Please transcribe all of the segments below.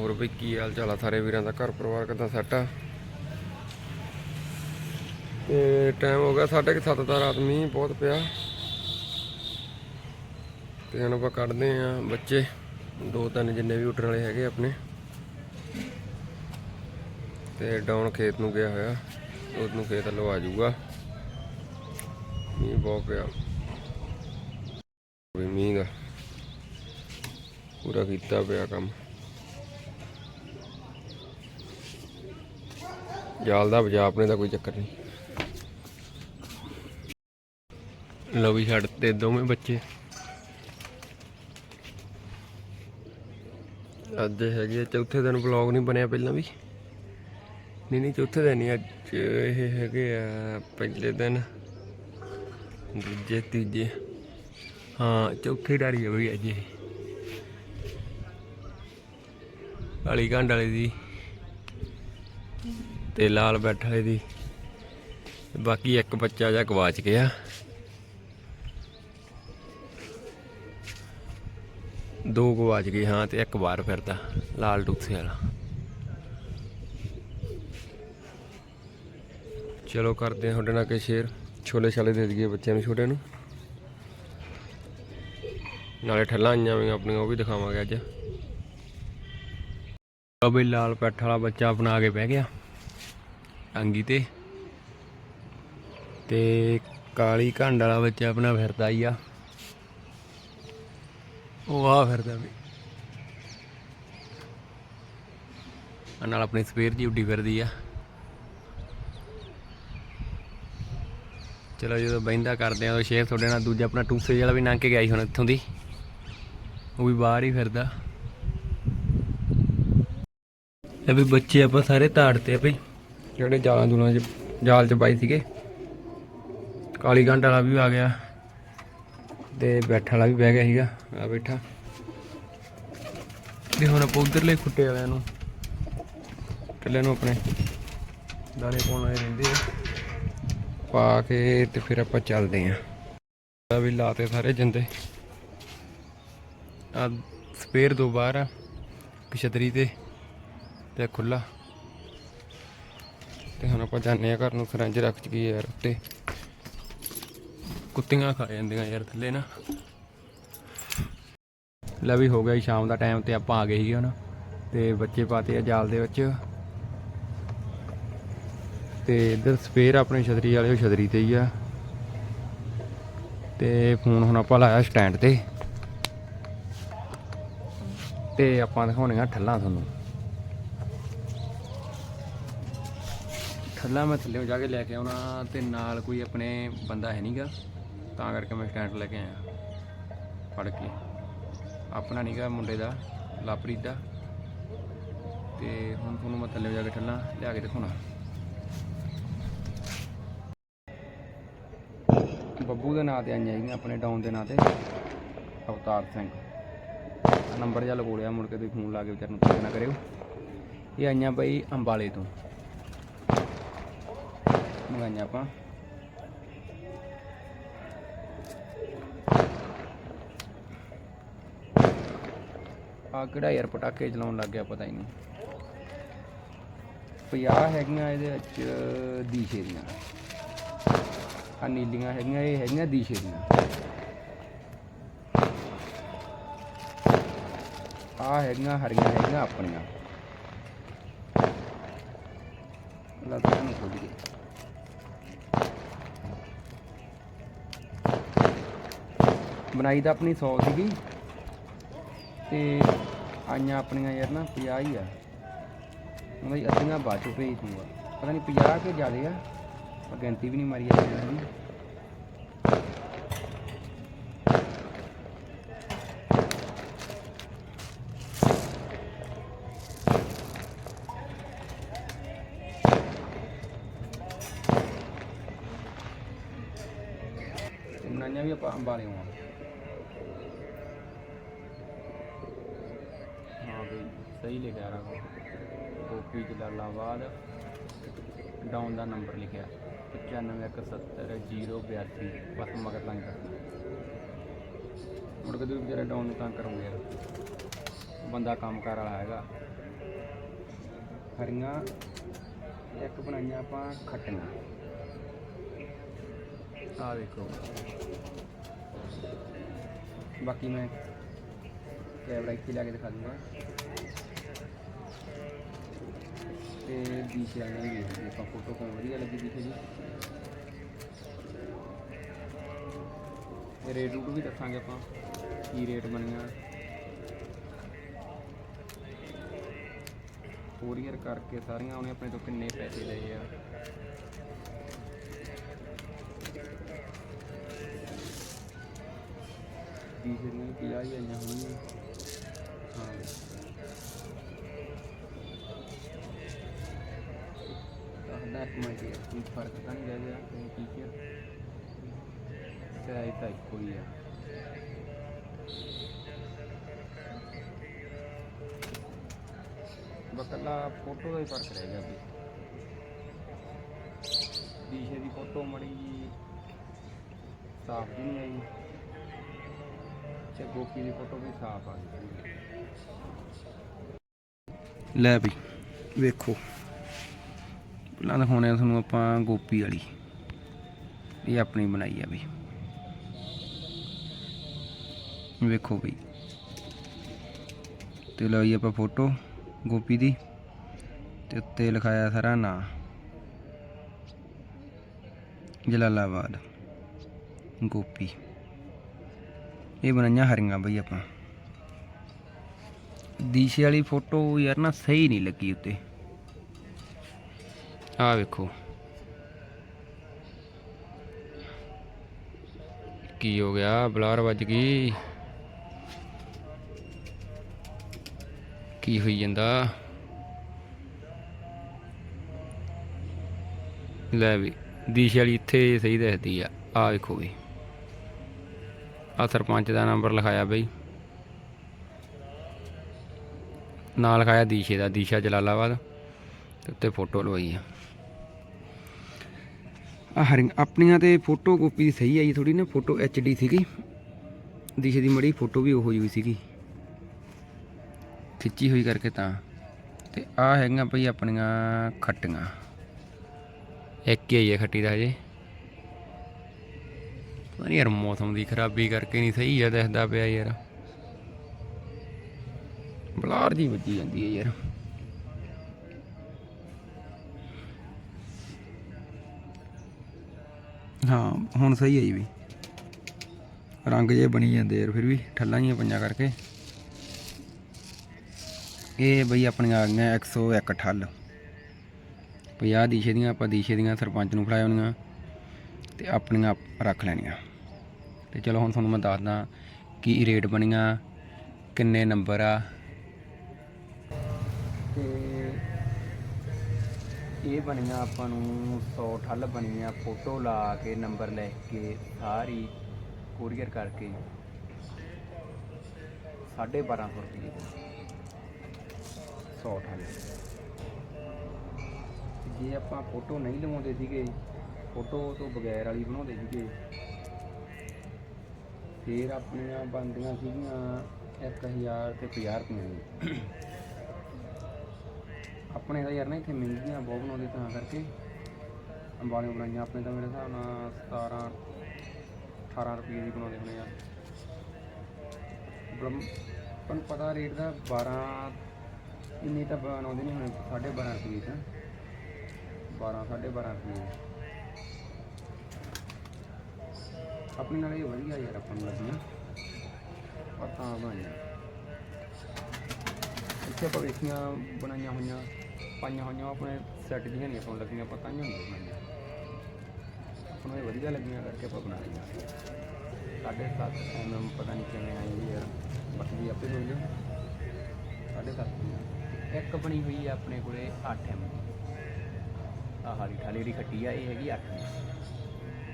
ਹੋਰ ਬਈ ਕੀ ਹਾਲ ਚਾਲ ਆ ਸਾਰੇ ਵੀਰਾਂ ਦਾ? ਘਰ ਪਰਿਵਾਰ ਕਿਦਾਂ ਸੈੱਟ ਆ? ਤੇ ਟਾਈਮ ਹੋ ਗਿਆ ਸਾਢੇ ਕੁ ਸੱਤ ਦਾ, ਰਾਤ ਮੀਂਹ ਬਹੁਤ ਪਿਆ। ਤੇ ਹੁਣ ਆਪਾਂ ਕੱਢਦੇ ਆ ਬੱਚੇ। ਦੋ ਤਿੰਨ ਜਿੰਨੇ ਵੀ ਉੱਡਣ ਵਾਲੇ ਹੈਗੇ ਆਪਣੇ। ਤੇ ਡਾਊਨ ਖੇਤ ਨੂੰ ਗਿਆ ਹੋਇਆ। ਉਸ ਨੂੰ ਖੇਤ ਵੱਲੋਂ ਆ ਜਾਊਗਾ। ਮੀਂਹ ਬਹੁਤ ਪਿਆ। ਵੀ ਮੀਂਹ ਦਾ। ਪੂਰਾ ਕੀਤਾ ਪਿਆ ਕੰਮ। ਜਾਲ ਦਾ ਬਜਾ ਆਪਣੇ ਦਾ ਕੋਈ ਚੱਕਰ ਨਹੀਂ। ਲਓ ਵੀ ਛੱਡ ਤੇ ਦੋਵੇਂ ਬੱਚੇ। ਅੱਜ ਹੈਗੇ ਆ, ਚੌਥੇ ਦਿਨ ਵਲੌਗ ਨਹੀਂ ਬਣਿਆ ਪਹਿਲਾਂ ਵੀ। ਨਹੀਂ ਨਹੀਂ, ਚੌਥੇ ਦਿਨ ਨਹੀਂ ਅੱਜ ਇਹ ਹੈਗੇ ਆ, ਪਹਿਲੇ ਦਿਨ। ਦੂਜੇ, ਤੀਜੇ। ਹਾਂ, ਚੌਥੀ ਡਾਰੀ ਹੈ ਬਈ ਅੱਜ ਇਹ। ਕਾਲੀ ਘੰਡ ਵਾਲੇ ਦੀ। ਤੇ ਲਾਲ ਬੈਠ ਵਾਲੇ ਦੀ ਬਾਕੀ ਇੱਕ ਬੱਚਾ ਜਾਂ ਗਵਾਚ ਗਿਆ। ਦੋ ਗਵਾਚ ਗਏ, ਹਾਂ, ਤੇ ਇੱਕ ਬਾਹਰ ਫਿਰਦਾ, ਲਾਲ ਟੁਕਸੇ ਵਾਲਾ। ਚਲੋ ਕਰਦੇ ਹਾਂ ਤੁਹਾਡੇ ਨਾਲ ਕਿ ਸ਼ੇਰ ਛੋਲੇ ਛਾਲੇ ਦੇ ਦਈਏ ਬੱਚਿਆਂ ਨੂੰ ਛੋਟੇ ਨੂੰ। ਨਾਲੇ ਠੱਲਾਂ ਆਈਆਂ ਵੀ ਆਪਣੀਆਂ, ਉਹ ਵੀ ਦਿਖਾਵਾਂਗੇ ਅੱਜ। ਆ ਲਾਲ ਪੈਠ ਵਾਲਾ ਬੱਚਾ ਬਣਾ ਕੇ ਬਹਿ ਗਿਆ। ਟਾਂਗੀ ਤੇ। ਤੇ ਕਾਲੀ ਘੰਡ ਵਾਲਾ ਬੱਚਾ ਆਪਣਾ ਫਿਰਦਾ ਹੀ ਆ। ਉਹ ਆ ਫਿਰਦਾ ਵੀ। ਆ ਨਾਲ ਆਪਣੀ ਸਵੇਰ ਦੀ ਉੱਡੀ ਫਿਰਦੀ ਆ। ਚਲੋ ਜਦੋਂ ਬਹਿੰਦਾ ਕਰਦੇ ਆ, ਉਹ ਸ਼ੇਰ ਤੁਹਾਡੇ ਨਾਲ ਦੂਜਾ ਆਪਣਾ ਟੂਸੇ ਵਾਲਾ ਵੀ ਲੰਘ ਕੇ ਗਿਆ ਸੀ ਹੁਣ ਇੱਥੋਂ ਦੀ। ਉਹ ਵੀ ਬਾਹਰ ਹੀ ਫਿਰਦਾ। ਇਹ ਵੀ ਬੱਚੇ ਆਪਾਂ ਸਾਰੇ ਤਾੜਤੇ ਆ ਭਈ। ਜਿਹੜੇ ਜਾਲਾਂ ਜੁਲਾਂ ਚ, ਜਾਲ ਚ ਪਾਈ ਸੀਗੇ। ਕਾਲੀ ਘੰਟ ਵਾਲਾ ਵੀ ਆ ਗਿਆ। ਤੇ ਬੈਠਣ ਵਾਲਾ ਵੀ ਬਹਿ ਗਿਆ ਸੀਗਾ, ਆ ਬੈਠਾ। ਤੇ ਹੁਣ ਆਪਾਂ ਉਧਰਲੇ ਖੁੱਟੇ ਵਾਲਿਆਂ ਨੂੰ ਕੱਲੇ ਨੂੰ ਆਪਣੇ ਦਾਣੇ ਪਾਉਣ ਵਾਲੇ ਰਹਿੰਦੇ ਆ। ਪਾ ਕੇ ਤੇ ਫਿਰ ਆਪਾਂ ਚੱਲਦੇ ਆਂ। ਆ ਵੀ ਲਾਤੇ ਸਾਰੇ ਜਿੰਦੇ। ਆ ਸਪੇਅਰ ਦੋ ਬਾਹਰ ਆ ਇੱਕ ਛਤਰੀ ਤੇ ਤੇ ਖੁੱਲਾ ਆਪਾਂ ਜਾਂਦੇ ਆ ਘਰ ਨੂੰ ਸਰੰਜ ਰੱਖ ਚੁੱਕੀ ਯਾਰ ਉੱਤੇ। ਕੁੱਤੀਆਂ ਖਾ ਜਾਂਦੀਆਂ ਯਾਰ ਥੱਲੇ ਨਾ। ਲੈ ਵੀ ਹੋ ਗਿਆ ਸ਼ਾਮ ਦਾ ਟਾਈਮ ਤੇ ਆਪਾਂ ਆ ਗਏ ਸੀ ਹੁਣ। ਤੇ ਬੱਚੇ ਪਾਤੇ ਆ ਜਾਲ ਦੇ ਵਿੱਚ। ਤੇ ਇੱਧਰ ਸਪੇਅਰ ਆਪਣੇ ਛਤਰੀ ਵਾਲੇ, ਉਹ ਛਤਰੀ ਤੇ ਹੀ ਆ। ਤੇ ਫੋਨ ਹੁਣ ਆਪਾਂ ਲਾਇਆ ਸਟੈਂਡ ਤੇ। ਤੇ ਆਪਾਂ ਦਿਖਾਉਣੀਆਂ ਠੱਲਾਂ ਤੁਹਾਨੂੰ। ਠੱਲਾਂ ਮੈਂ ਥੱਲੇ ਜਾ ਕੇ ਲੈ ਕੇ ਆਉਣਾ ਤੇ ਨਾਲ ਕੋਈ ਆਪਣੇ ਬੰਦਾ ਹੈ ਨਹੀਂਗਾ ਤਾਂ ਕਰਕੇ ਮੈਂ ਸਟੈਂਡ ਲੈ ਕੇ ਆਇਆ। ਫੜ ਕੇ। ਆਪਣਾ ਨਹੀਂਗਾ ਮੁੰਡੇ ਦਾ, ਲਾਪਰੀਤ ਦਾ। ਤੇ ਹੁਣ ਤੁਹਾਨੂੰ ਮੈਂ ਥੱਲੇ ਜਾ ਕੇ ਠੱਲਾਂ ਲਿਆ ਕੇ ਦਿਖਾਉਣਾ। ਬੱਬੂ ਦੇ ਨਾਂ ਤੇ ਆਈਆਂ ਹੈਗੀਆਂ ਆਪਣੇ ਡਾਊਨ ਦੇ ਨਾਂ ਤੇ। ਅਵਤਾਰ ਸਿੰਘ। ਨੰਬਰ ਜਿਹਾ ਲਗੋੜਿਆ ਮੁੜ ਕੇ ਤੁਸੀਂ ਫੋਨ ਲਾ ਕੇ ਵਿਚਾਰ ਨੂੰ ਪੁੱਛ ਨਾ ਕਰਿਓ। ਇਹ ਆਈਆਂ ਬਈ ਅੰਬਾਲੇ ਤੋਂ। ਮੰਗਾਈਆਂ ah, ਆਪਾਂ ਆ ਕਿਹੜਾ ਯਾਰ ਪਟਾਕੇ ਚਲਾਉਣ ਲੱਗ ਗਿਆ ਪਤਾ ਹੀ ਨਹੀਂ। 50 ਹੈਗੀਆਂ ਇਹਦੇ ਵਿੱਚ ਦੀਸ਼ੇ ਦੀਆਂ ਆ ਨੀਲੀਆਂ ਹੈਗੀਆਂ, ਇਹ ਹੈਗੀਆਂ ਦੀਸ਼ੇ ਦੀਆਂ ਆ ਹੈਗੀਆਂ, ਹਰੀਆਂ ਹੈਗੀਆਂ ਆਪਣੀਆਂ। ਲੱਗਦਾ ਨੂੰ ਖੋਲ ਬਣਾਈ ਤਾਂ ਆਪਣੀ 100 ਸੀਗੀ। ਤੇ ਆਈਆਂ ਆਪਣੀਆਂ ਯਾਰ ਨਾ 50 ਹੀ ਆ। ਉਹਨਾਂ ਦੀ ਅੱਧੀਆਂ ਬਾਅਦ ਚੋਂ ਭੇਜ ਦੂੰਗਾ। ਪਤਾ ਨਹੀਂ 50 ਕਿ ਜ਼ਿਆਦੇ ਆ। ਪਰ ਗਿਣਤੀ ਵੀ ਨਹੀਂ ਮਾਰੀ ਆ ਇਹਨਾਂ ਦੀ। ਬਣਾਈਆਂ ਵੀ ਆਪਾਂ ਅੰਬਾਲੇ ਆ। ਕੋਪੀ ਜਲਾਲਾਬਾਦ ਡਾਊਨ ਦਾ ਨੰਬਰ ਲਿਖਿਆ। 95170082 ਬਸ ਮਗਰ ਲੰਘ ਮੁੜ ਕੇ ਦੂਰ ਵਿਚਾਰੇ ਡਾਊਨ ਨੂੰ ਤਾਂ ਕਰੂੰਗੇ ਯਾਰ ਬੰਦਾ ਕੰਮਕਾਰ ਵਾਲਾ ਹੈਗਾ। ਹਰੀਆਂ ਇੱਕ ਬਣਾਈਆਂ ਆਪਾਂ ਖੱਟੀਆਂ। ਆ ਵੇਖੋ। ਬਾਕੀ ਮੈਂ ਕੈਮਰਾ ਇੱਥੇ ਲਾ ਕੇ ਦਿਖਾ ਦੂੰਗਾ। ਤੇ ਦੀਸ਼ੇ ਵਾਲਿਆਂ ਦੀ ਵੇਖ ਲਈ ਆਪਾਂ ਫੋਟੋ ਕਿਵੇਂ ਵਧੀਆ ਲੱਗੀ ਦੀਸ਼ੇ ਦੀ। ਤੇ ਰੇਟ ਰੂਟ ਵੀ ਦੱਸਾਂਗੇ ਆਪਾਂ, ਕੀ ਰੇਟ ਬਣੀਆਂ। ਕੋਰੀਅਰ ਕਰਕੇ ਸਾਰੀਆਂ, ਉਹਨੇ ਆਪਣੇ ਤੋਂ ਕਿੰਨੇ ਪੈਸੇ ਲਏ ਆ। ਦੀਸ਼ੇ ਦੀਆਂ 50 ਹੀ ਆਈਆਂ ਹੋਣਗੀਆਂ। ਹਾਂ। ਦੱਸਦਾ ਇੱਕ ਮਿੰਟ ਯਾਰ, ਕੋਈ ਫ਼ਰਕ ਤਾਂ ਨਹੀਂ ਰਹਿ ਗਿਆ ਕੋਈ ਕੀ ਕੀ ਤੇ ਤਾਂ ਇੱਕੋ ਹੀ ਆ। ਬਕਲਾ ਫੋਟੋ ਦਾ ਹੀ ਫ਼ਰਕ ਰਹਿ ਗਿਆ ਵੀ ਦੀਸ਼ੇ ਦੀ ਫੋਟੋ ਮੜੀ ਸਾਫ਼ ਵੀ ਨਹੀਂ ਆਈ। ਤੇ ਗੋਪੀ ਦੀ ਫੋਟੋ ਵੀ ਸਾਫ਼ ਆ ਗਈ। ਲੈ ਵੀ ਵੇਖੋ। ਪਹਿਲਾਂ ਦਿਖਾਉਣੇ ਆ ਤੁਹਾਨੂੰ ਆਪਾਂ ਗੋਪੀ ਵਾਲੀ। ਇਹ ਆਪਣੀ ਬਣਾਈ ਆ ਬਈ। ਵੇਖੋ ਬਈ। ਤੇ ਲਈ ਆਪਾਂ ਫੋਟੋ ਗੋਪੀ ਦੀ। ਤੇ ਉੱਤੇ ਲਿਖਾਇਆ ਸਾਰਾ ਨਾਂ। ਜਲਾਲਾਬਾਦ। ਗੋਪੀ ਇਹ ਬਣਾਈਆਂ ਹਰੀਆਂ ਬਈ ਆਪਾਂ। ਦੀਸ਼ੇ ਵਾਲੀ ਫੋਟੋ ਯਾਰ ਨਾ ਸਹੀ ਨਹੀਂ ਲੱਗੀ ਉੱਤੇ। ਆ ਵੇਖੋ ਕੀ ਹੋ ਗਿਆ ਬਲਾਰ ਵੱਜ ਗਈ ਕੀ ਹੋਈ ਜਾਂਦਾ ਲੈ ਵੀ ਦੀਸ਼ ਵਾਲੀ ਇੱਥੇ ਸਹੀ ਦੱਸਦੀ ਆ ਆ ਵੇਖੋ ਵੀ ਆ ਸਰਪੰਚ ਦਾ ਨੰਬਰ ਲਿਖਾਇਆ ਬਈ ਨਾਲ ਲਿਖਾਇਆ ਦੀਸ਼ੇ ਦਾ ਦੀਸ਼ਾ ਜਲਾਲਾਬਾਦ ਤੇ ਉੱਤੇ ਫੋਟੋ ਲਵਾਈ ਆ। ਆ ਹਰੀ ਆਪਣੀਆਂ ਤੇ ਫੋਟੋ ਕਾਪੀ ਦੀ ਸਹੀ ਆਈ ਥੋੜੀ ਨਾ ਫੋਟੋ ਡੀ ਸੀਗੀ। ਦਿਸ਼ੇ ਦੀ ਮੜੀ ਫੋਟੋ ਵੀ ਉਹੋ ਜਿਹੀ ਸੀਗੀ। ਖਿੱਚੀ ਹੋਈ ਕਰਕੇ ਤਾਂ। ਤੇ ਆ ਹੈਗੀਆਂ ਭਈ ਆਪਣੀਆਂ ਖੱਟੀਆਂ। ਇੱਕ ਹੀ ਆਈ ਹੈ ਖੱਟੀ ਦਾ ਹਜੇ। ਪਤਾ ਨਹੀਂ ਯਾਰ ਮੌਸਮ ਦੀ ਖਰਾਬੀ ਕਰਕੇ ਨਹੀਂ ਸਹੀ ਆ, ਦਿਖਦਾ ਪਿਆ ਯਾਰ। ਬਲਾਰ ਜੀ ਵੱਜੀ ਜਾਂਦੀ ਹੈ ਯਾਰ। ਹਾਂ, ਹੁਣ ਸਹੀ ਹੈ ਜੀ ਵੀ। ਰੰਗ ਜੇ ਬਣੀ ਜਾਂਦੇ ਯਾਰ ਫਿਰ ਵੀ ਠੱਲਾਂ ਜੀਆਂ ਪੰਜਾਂ ਕਰਕੇ। ਇਹ ਬਈ ਆਪਣੀਆਂ ਆ ਗਈਆਂ 101 ਠੱਲ। 50 ਦੀਸ਼ੇ ਦੀਆਂ, ਆਪਾਂ ਦੀਸ਼ੇ ਦੀਆਂ ਸਰਪੰਚ ਨੂੰ ਫੜਾਇਆ ਹੋਣੀਆਂ ਤੇ ਆਪਣੀਆਂ ਰੱਖ ਲੈਣੀਆਂ। ਤੇ ਚਲੋ ਹੁਣ ਤੁਹਾਨੂੰ ਮੈਂ ਦੱਸਦਾ ਕੀ ਰੇਟ ਬਣੀਆਂ, ਕਿੰਨੇ ਨੰਬਰ ਆ। ਤੇ ਇਹ ਬਣੀਆਂ ਆਪਾਂ ਨੂੰ 100 ਠੱਲ ਬਣੀਆਂ ਫੋਟੋ ਲਾ ਕੇ, ਨੰਬਰ ਲਿਖ ਕੇ, ਸਾਰੀ ਕੋਰੀਅਰ ਕਰਕੇ 1250 ਰੁਪਏ ਦੀ। 100 ਠੱਲ। ਜੇ ਆਪਾਂ ਫੋਟੋ ਨਹੀਂ ਲਵਾਉਂਦੇ ਸੀਗੇ, ਫੋਟੋ ਤੋਂ ਬਗੈਰ ਵਾਲੀ ਬਣਾਉਂਦੇ ਸੀਗੇ, ਫਿਰ ਆਪਣੀਆਂ ਬਣਦੀਆਂ ਸੀਗੀਆਂ 1000 ਤੇ 50 ਰੁਪਏ ਦੀ। ਆਪਣੇ ਤਾਂ ਯਾਰ ਨਾ ਇੱਥੇ ਮਹਿੰਗੀਆਂ ਬਹੁਤ ਬਣਾਉਂਦੇ ਤਾਂ ਕਰਕੇ। ਅੰਬਾਲੇ ਬਣਾਈਆਂ ਆਪਣੇ ਤਾਂ ਮੇਰੇ ਹਿਸਾਬ ਨਾਲ 17 18 ਰੁਪਏ ਦੀ ਬਣਾਉਂਦੇ ਹੋਣੇ ਆ। ਬ੍ਰਹਮ ਤੁਹਾਨੂੰ ਪਤਾ ਰੇਟ ਦਾ 12 ਇੰਨੀ ਤਾਂ ਬਣਾਉਂਦੇ ਨਹੀਂ ਹੋਣੇ 12.5 ਰੁਪਏ ਤਾਂ। 12 12.5 ਰੁਪਏ ਆਪਣੇ ਨਾਲ ਇਹ ਵਧੀਆ ਯਾਰ ਆਪਾਂ ਨੂੰ ਲੱਗੀਆਂ ਪਰ ਤਾਂ ਬਣਾਈਆਂ। ਇੱਥੇ ਆਪਾਂ ਵੇਖੀਆਂ, ਬਣਾਈਆਂ ਹੋਈਆਂ। ਪਾਈਆਂ ਹੋਈਆਂ, ਆਪਣੇ ਸੈੱਟ ਦੀਆਂ ਨਹੀਂ ਆਪਾਂ ਲੱਗੀਆਂ, ਪਤਾ ਨਹੀਂ ਬਣਾਈਆਂ ਆਪਾਂ ਨੂੰ ਵਧੀਆ ਲੱਗੀਆਂ ਕਰਕੇ ਆਪਾਂ ਬਣਾ ਲਈਆਂ। ਸਾਢੇ ਸੱਤ ਐਮ ਪਤਾ ਨਹੀਂ ਕਿਵੇਂ ਆਈ ਵੀ ਯਾਰ ਬਾਕੀ ਵੀ ਆਪੇ ਦੋਈ ਸਾਢੇ ਸੱਤ ਦੀਆਂ। ਇੱਕ ਬਣੀ ਹੋਈ ਹੈ ਆਪਣੇ ਕੋਲੇ 8 ਐਮ ਆਹ ਹਾਲੀ ਠਾਲੀ ਜਿਹੜੀ ਖੱਟੀ ਆ, ਇਹ ਹੈਗੀ 8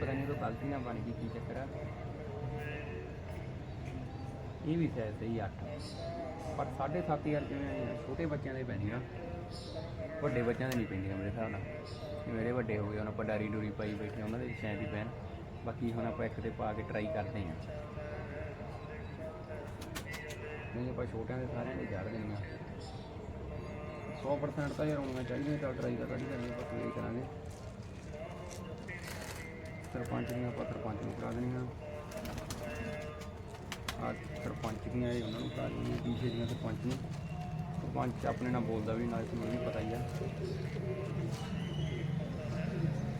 ਪਤਾ ਨਹੀਂ ਉਹ ਗਲਤੀ ਨਾਲ ਬਣ ਗਈ, ਕੀ ਚੱਕਰ ਆ? ਇਹ ਵੀ ਸ਼ਾਇਦ ਸਹੀ 8 ਪਰ 7500 ਕਿਵੇਂ ਆਈਆਂ? ਛੋਟੇ ਬੱਚਿਆਂ ਦੇ ਪੈਂਦੀਆਂ ਵੱਡੇ ਬੱਚਿਆਂ ਦੇ ਨਹੀਂ ਪੈਂਦੀਆਂ ਮੇਰੇ ਹਿਸਾਬ ਨਾਲ। ਜੇ ਮੇਰੇ ਵੱਡੇ ਹੋ ਗਏ, ਹੁਣ ਆਪਾਂ ਡਾਰੀ ਡੂਰੀ ਪਾਈ ਬੈਠੇ ਉਹਨਾਂ ਦੇ ਸ਼ਾਇਦ ਹੀ ਪੈਣ। ਬਾਕੀ ਹੁਣ ਆਪਾਂ ਇੱਕ ਤੇ ਪਾ ਕੇ ਟਰਾਈ ਕਰਦੇ ਹਾਂ। ਨਹੀਂ, ਆਪਾਂ ਛੋਟਿਆਂ ਦੇ ਸਾਰਿਆਂ ਦੇ ਜੜ ਦੇਣੀਆਂ 100% ਤਾਂ ਯਾਰ ਹੋਣੀਆਂ ਚਾਹੀਦੀਆਂ ਚੱਲ ਟਰਾਈ ਤਾਂ ਕਰੀ ਜਾਂਦੇ ਆਪਾਂ ਕੋਈ ਕਰਾਂਗੇ। ਸਰਪੰਚ ਦੀਆਂ ਆਪਾਂ ਸਰਪੰਚ ਨੂੰ ਕਰਾ ਦੇਣੀਆਂ। ਆ ਸਰਪੰਚ ਦੀਆਂ ਇਹ ਉਹਨਾਂ ਨੂੰ ਕਰਾ ਦੇਣੀਆਂ, ਪੀਛੇ ਦੀਆਂ ਸਰਪੰਚ ਨੂੰ। ਸਰਪੰਚ ਆਪਣੇ ਨਾਲ ਬੋਲਦਾ ਵੀ ਨਾਲ ਤੁਹਾਨੂੰ ਵੀ ਪਤਾ ਹੀ ਆ।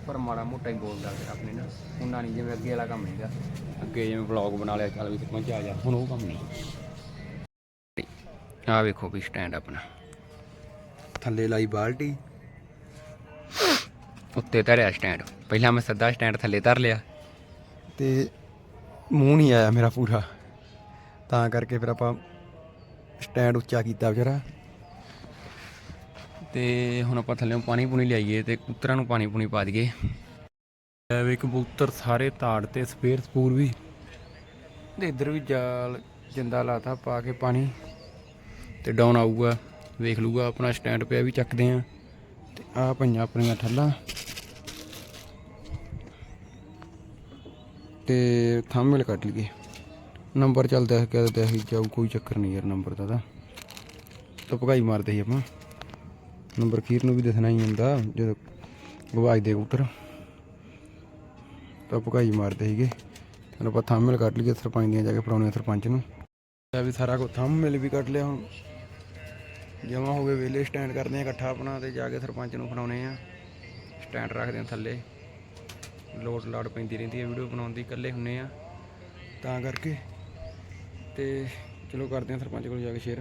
ਪਰ ਮਾੜਾ ਮੋਟਾ ਹੀ ਬੋਲਦਾ ਫਿਰ ਆਪਣੇ ਨਾਲ। ਉਹਨਾਂ ਨਹੀਂ ਜਿਵੇਂ ਅੱਗੇ ਵਾਲਾ ਕੰਮ ਨਹੀਂਗਾ ਅੱਗੇ ਜਿਵੇਂ ਵਲੌਗ ਬਣਾ ਲਿਆ ਚੱਲ ਵੀ ਸਰਪੰਚ ਆ ਜਾ। ਹੁਣ ਉਹ ਕੰਮ ਨਹੀਂ। ਆ ਵੇਖੋ ਵੀ ਸਟੈਂਡ ਆਪਣਾ। ਥੱਲੇ ਲਾਈ ਬਾਲਟੀ। ਉੱਤੇ ਧਰਿਆ ਸਟੈਂਡ ਪਹਿਲਾਂ ਮੈਂ ਸਿੱਧਾ ਸਟੈਂਡ ਥੱਲੇ ਧਰ ਲਿਆ। ਤੇ ਮੂੰਹ ਨਹੀਂ ਆਇਆ ਮੇਰਾ ਪੂਰਾ। ਤਾਂ ਕਰਕੇ ਫਿਰ ਆਪਾਂ ਸਟੈਂਡ ਉੱਚਾ ਕੀਤਾ ਵਿਚਾਰਾ। ਤੇ ਹੁਣ ਆਪਾਂ ਥੱਲੇੋਂ ਪਾਣੀ ਪੂਣੀ ਲਿਆਈਏ ਤੇ ਕਬੂਤਰਾਂ ਨੂੰ ਪਾਣੀ ਪੂਣੀ ਪਾ ਦਈਏ। ਐਵੇਂ ਕਬੂਤਰ ਸਾਰੇ ਤਾੜ ਤੇ ਸਪੇਅਰ ਸਪੂਰ ਵੀ। ਤੇ ਇੱਧਰ ਵੀ ਜਾਲ ਜਿੰਦਾ ਲਾਤਾ ਪਾ ਕੇ ਪਾਣੀ। ਤੇ ਡਾਊਨ ਆਊਗਾ, ਵੇਖ ਲੂਗਾ ਆਪਣਾ ਸਟੈਂਡ ਪਿਆ ਵੀ ਚੱਕਦੇ ਆ। ਤੇ ਆ ਪਈਆਂ ਆਪਣੀਆਂ ਠੱਲਾਂ। ਤੇ ਥੰਬਨੇਲ ਕੱਟ ਲਈਏ। ਨੰਬਰ ਚੱਲਦਾ ਹੈ ਕਹਿੰਦੇ ਅਸੀਂ ਜਾਊ, ਕੋਈ ਚੱਕਰ ਨਹੀਂ ਯਾਰ ਨੰਬਰ ਦਾ ਤਾਂ। ਤਾਂ ਭਗਾਈ ਮਾਰਦੇ ਸੀ ਆਪਾਂ। ਨੰਬਰ ਖੀਰ ਨੂੰ ਵੀ ਦੱਸਣਾ ਹੀ ਹੁੰਦਾ, ਜਦੋਂ ਗਵਾਜ ਦੇ ਕਬੂਤਰ। ਤਾਂ ਭਗਾਈ ਮਾਰਦੇ ਸੀਗੇ। ਹੁਣ ਆਪਾਂ ਥੰਬਨੇਲ ਕੱਢ ਲਈਏ ਸਰਪੰਚ ਦੀਆਂ, ਜਾ ਕੇ ਫੜਾਉਣੇ ਆ ਸਰਪੰਚ ਨੂੰ। ਇਹ ਵੀ ਸਾਰਾ ਕੁਝ ਥੰਬਨੇਲ ਵੀ ਕੱਢ ਲਿਆ ਹੁਣ। ਜਮਾ ਹੋ ਗਏ ਵੇਲੇ ਸਟੈਂਡ ਕਰਦੇ ਆ ਇਕੱਠਾ ਆਪਣਾ ਤੇ ਜਾ ਕੇ ਸਰਪੰਚ ਨੂੰ ਫੜਾਉਣੇ ਆ। ਸਟੈਂਡ ਰੱਖਦੇ ਆ ਥੱਲੇ। ਲੋਡ ਲਾਡ ਪੈਂਦੀ ਰਹਿੰਦੀ ਹੈ ਵੀਡੀਓ ਬਣਾਉਣ ਦੀ, ਇਕੱਲੇ ਹੁੰਨੇ ਆ। ਤਾਂ ਕਰਕੇ ਤੇ ਚਲੋ ਕਰਦੇ ਆ ਸਰਪੰਚ ਕੋਲ ਜਾ ਕੇ ਸ਼ੇਅਰ